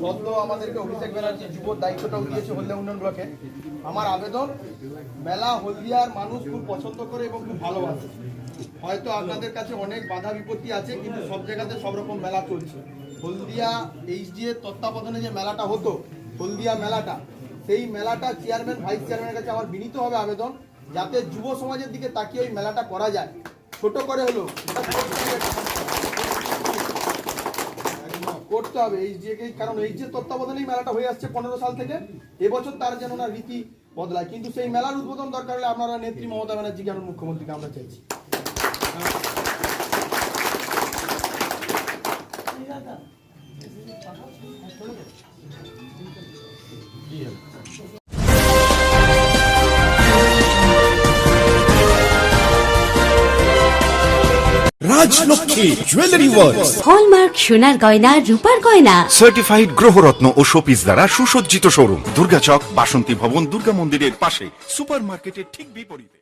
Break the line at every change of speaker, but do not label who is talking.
সদ্য আমাদেরকে অভিষেক ব্যানার্জি যুব দায়িত্বটাও দিয়েছে হলদিয়া উন্নয়ন ব্লকে। আমার আবেদন, মেলা হলদিয়ার মানুষ খুব পছন্দ করে এবং খুব ভালোবাসে। হয়তো আপনাদের কাছে অনেক বাধা বিপত্তি আছে, কিন্তু সব জায়গাতে সব রকম মেলা চলছে। হলদিয়া এইচডি এর তত্ত্বাবধানে যে মেলাটা হতো, হলদিয়া মেলাটা, সেই মেলাটা চেয়ারম্যান, ভাইস চেয়ারম্যানের কাছে আমার বিনীতভাবে আবেদন, যাতে যুব সমাজের দিকে তাকিয়ে ওই মেলাটা করা যায়। ছোট করে হলো করতে হবে। এই যে কারণ এই যে তত্ত্বাবধানেই মেলাটা হয়ে আসছে পনেরো সাল থেকে এবছর তার যেন না রীতি বদলায়। কিন্তু সেই মেলার উদ্বোধন দরকার হলে আপনারা নেত্রী মমতা ব্যানার্জি কেন মুখ্যমন্ত্রীকে আমরা চাইছি।
রাজলক্ষ্মী জুয়েলারি ওয়ার্কস
হলমার্ক সোনার গয়না রূপার গয়না।
সার্টিফাইড গ্রহরত্ন ও শোপিস দ্বারা সুসজ্জিত শোরুম দুর্গাচক বাসন্তী ভবন দুর্গা মন্দিরের পাশে সুপার মার্কেটের ঠিক বিপরীতে।